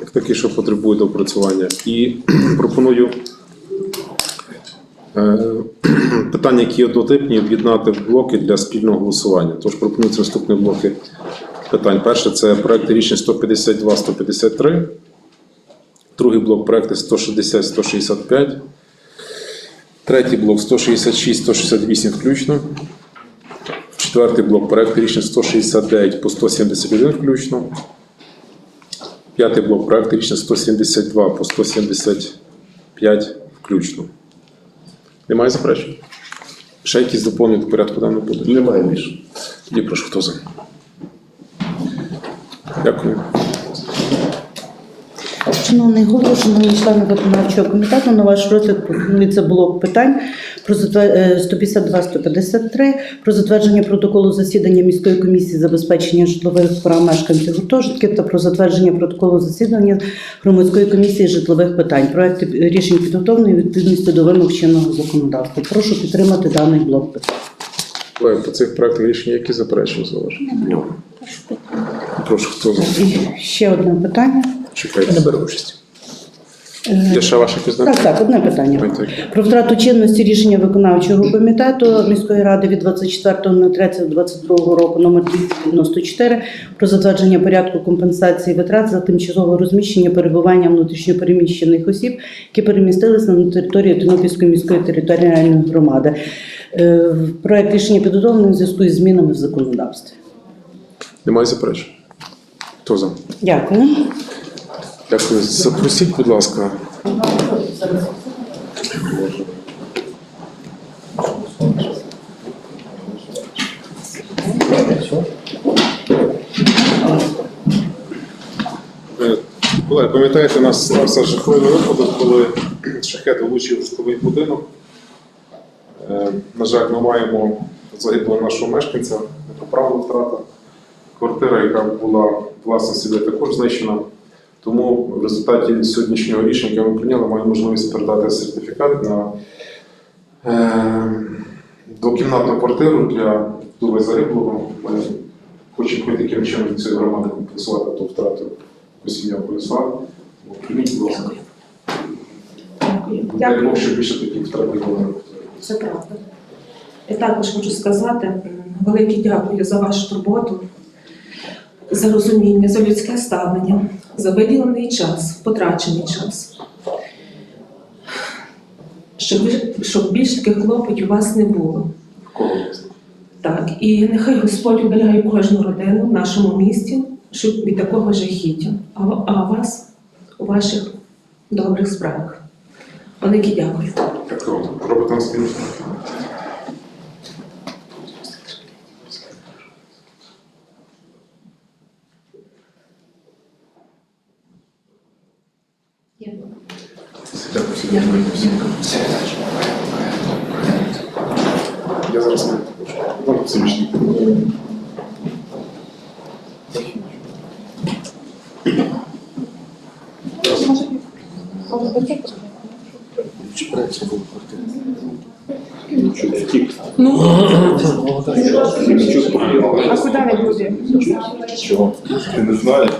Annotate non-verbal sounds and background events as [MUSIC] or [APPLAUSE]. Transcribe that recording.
як такий, що потребує доопрацювання. І [CLEARS THROAT] пропоную е, [CLEARS THROAT] питання, які однотипні, об'єднати в блоки для спільного голосування. Тож пропонуються наступні блоки питань. Перше це проекти рішень 152-153. Другий блок проекти 160-165. Третій блок 166-168 включно. Четвертий блок проект рішень 169 по 171 включно. П'ятий блок проект рішень 172 по 175 включно. Немає заперечень? Ще якісь доповнення до порядку денного буде? Немає більше. Тоді прошу, хто за? Дякую. Шановний голово, шановні члени виконавчого комітету, на ваш розгляд пропонується блок питань про е, 152-153 про затвердження протоколу засідання міської комісії забезпечення житлових прав мешканців гуртожитків та про затвердження протоколу засідання громадської комісії житлових питань. Проект рішень підготовлений відповідності до вимог чинного законодавства. Прошу підтримати даний блок питань. Колеги, По цих проектах рішення які заперечення зауваження? Прошу, хто за? І ще одне питання. Чекайте. Не беру участь. Е, Є ще ваші якісь Так, так, одне питання. Про втрату чинності рішення виконавчого комітету міської ради від 24.03.22 року номер 294 про затвердження порядку компенсації витрат за тимчасове розміщення перебування внутрішньопереміщених осіб, які перемістилися на територію Тернопільської міської територіальної громади. Е, Проект рішення підготовлений у зв'язку із змінами в законодавстві. Немає заперечень? Хто за? Дякую. Дякую. Запросіть, будь ласка. Е, Колеги, пам'ятаєте, у нас стався жахливий випадок, коли шахет влучив в житловий будинок. Е, На жаль, ми маємо загиблого нашого мешканця, непоправна втрата. Квартира, яка була власності, де також знищена. Тому в результаті сьогоднішнього рішення, яке ми прийняли, маємо можливість передати сертифікат на е, двокімнатну квартиру для вдови загиблого. Ми хочемо хоч таким чином цієї громади компенсувати ту втрату, понесла. Тому Прийміть, будь ласка. Дай Бог, щоб більше таких втрат не було. Це правда. І також хочу сказати велике дякую за вашу турботу, за розуміння, за людське ставлення, за виділений час, потрачений час. Щоб, щоб більш таких клопотів у вас не було. Так, і нехай Господь оберігає кожну родину в нашому місті, щоб від такого жахіття. А, а вас у ваших добрих справах. Велике дякую. Дякую. Робите на Я зараз не покажу. Вам психічний. А куди не буде? Чого? Ти не знаєш?